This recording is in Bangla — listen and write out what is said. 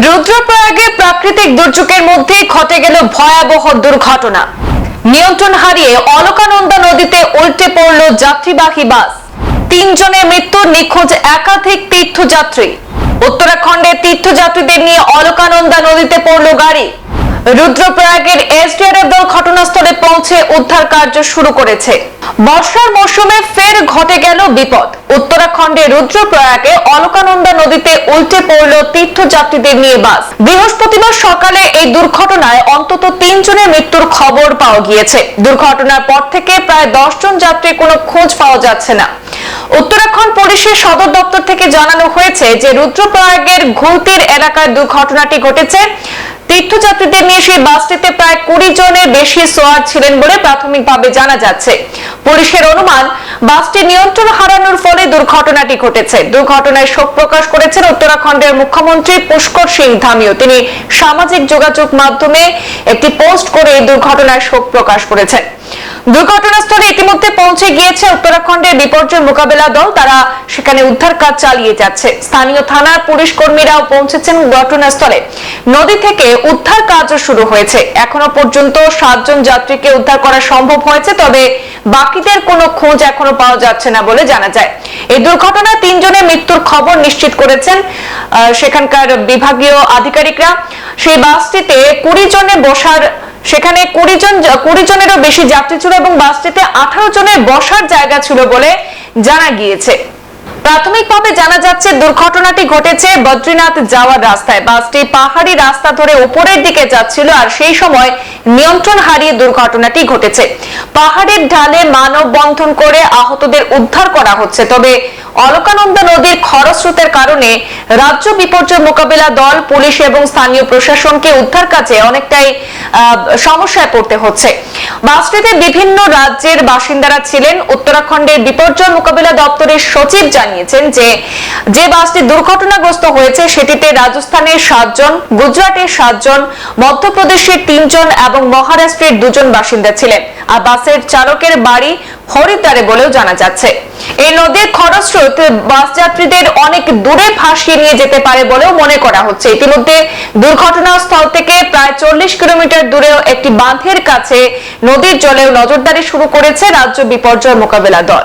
রুদ্রপ্রয়াগে প্রাকৃতিক দুর্যোগের মধ্যে ঘটে গেল ভয়াবহ দুর্ঘটনা। নিয়ন্ত্রণ হারিয়ে অলকানন্দা নদীতে উল্টে পড়ল যাত্রীবাহী বাস। তিনজনের মৃত্যু নিখোঁজ একাধিক তীর্থযাত্রী। উত্তরাখণ্ডের তীর্থযাত্রীদের নিয়ে অলকানন্দা নদীতে পড়ল গাড়ি। রুদ্রপ্রয়াগের এসডিআরএফ দল ঘটনাস্থলে পৌঁছে উদ্ধার কার্য শুরু করেছে। বর্ষার মৌসুমে ফের ঘটে গেল বিপদ। উত্তরাখণ্ডের রুদ্রপ্রয়াগে অলকানন্দা নদীতে উল্টে পড়ল তীর্থযাত্রীদের নিয়ে বাস। বৃহস্পতিবার সকালে এই দুর্ঘটনায় অন্তত তিনজনের মৃত্যুর খবর পাওয়া গিয়েছে। দুর্ঘটনার পর থেকে প্রায় দশ জন যাত্রীর কোনো খোঁজ পাওয়া যাচ্ছে না। উত্তরাখণ্ড পুলিশের সদর দপ্তর থেকে জানানো হয়েছে যে, রুদ্রপ্রয়াগের ঘুলতির এলাকায় দুর্ঘটনাটি ঘটেছে। তীর্থযাত্রীদের নিয়ে সেই বাসটিতে প্রায় কুড়ি জনের বেশি সোয়ার ছিলেন বলে প্রাথমিকভাবে জানা যাচ্ছে। পুলিশের অনুমান, বাসটি নিয়ন্ত্রণ হারানোর ফলে দুর্ঘটনাটি ঘটেছে। দুর্ঘটনায় শোক প্রকাশ করেছেন উত্তরাখণ্ডের মুখ্যমন্ত্রী পুষ্কর সিং ধামিও। তিনি সামাজিক যোগাযোগ মাধ্যমে একটি পোস্ট করে এই দুর্ঘটনায় শোক প্রকাশ করেছেন। দুর্ঘটনাস্থলে ইতিমধ্যে পৌঁছে গিয়েছে উত্তরাখণ্ডের বিপর্যয় মোকাবেলা দল। তারা সেখানে উদ্ধার কাজ চালিয়ে যাচ্ছে। স্থানীয় থানার পুলিশ কর্মীরাও পৌঁছেছেন ঘটনাস্থলে। নদী থেকে উদ্ধার কাজও শুরু হয়েছে। এখনও পর্যন্ত সাতজন যাত্রীকে উদ্ধার করা সম্ভব হয়েছে, তবে বাকিদের কোনো খোঁজ এখনও পাওয়া যাচ্ছে না বলে জানা যায়। এই দুর্ঘটনায় তিনজনের মৃত্যুর খবর নিশ্চিত করেছেন সেখানকার বিভাগীয় আধিকারিকরা। সেই বাসটিতে কুড়ি জনে বসার সেখানে কুড়ি জন কুড়ি জনেরও বেশি যাত্রী ছিল এবং বাসটিতে আঠারো জনের বসার জায়গা ছিল বলে জানা গিয়েছে। প্রাথমিকভাবে জানা যাচ্ছে দুর্ঘটনাটি ঘটেছে বদ্রীনাথ যাওয়ার রাস্তায়। বাসটি পাহাড়ি রাস্তা ধরে উপরের দিকে যাচ্ছিল আর সেই সময় নিয়ন্ত্রণ হারিয়ে দুর্ঘটনাটি ঘটেছে। পাহাড়ের ঢালে মানব বন্ধন করে আহতদের উদ্ধার করা হচ্ছে। তবে অলকানন্দা নদীর খরস্রোতের কারণে রাজ্য বিপর্যয় মোকাবেলা দল, পুলিশ এবং স্থানীয় প্রশাসনকে উদ্ধার কাজে অনেকটাই সমস্যায় পড়তে হচ্ছে। বাসটিতে বিভিন্ন রাজ্যের বাসিন্দারা ছিলেন। উত্তরাখণ্ডের বিপর্যয় মোকাবেলা দপ্তরের সচিব জানিয়েছেন যে যে বাসটি দুর্ঘটনাগ্রস্ত হয়েছে, সেটিতে রাজস্থানের সাতজন, গুজরাটের সাতজন, মধ্যপ্রদেশের তিনজন এবং মহারাষ্ট্রের দুজন বাসিন্দা ছিলেন। আর বাসের চালকের বাড়ি হরিদ্বারে বলেও জানা যাচ্ছে। এই নদীর খরস্রোত বাস যাত্রীদের অনেক দূরে ভাসিয়ে নিয়ে যেতে পারে বলেও মনে করা হচ্ছে। ইতিমধ্যে দুর্ঘটনাস্থল থেকে প্রায় চল্লিশ কিলোমিটার দূরেও একটি বাঁধের কাছে নদীর জলেও নজরদারি শুরু করেছে রাজ্য বিপর্যয় মোকাবেলা দল।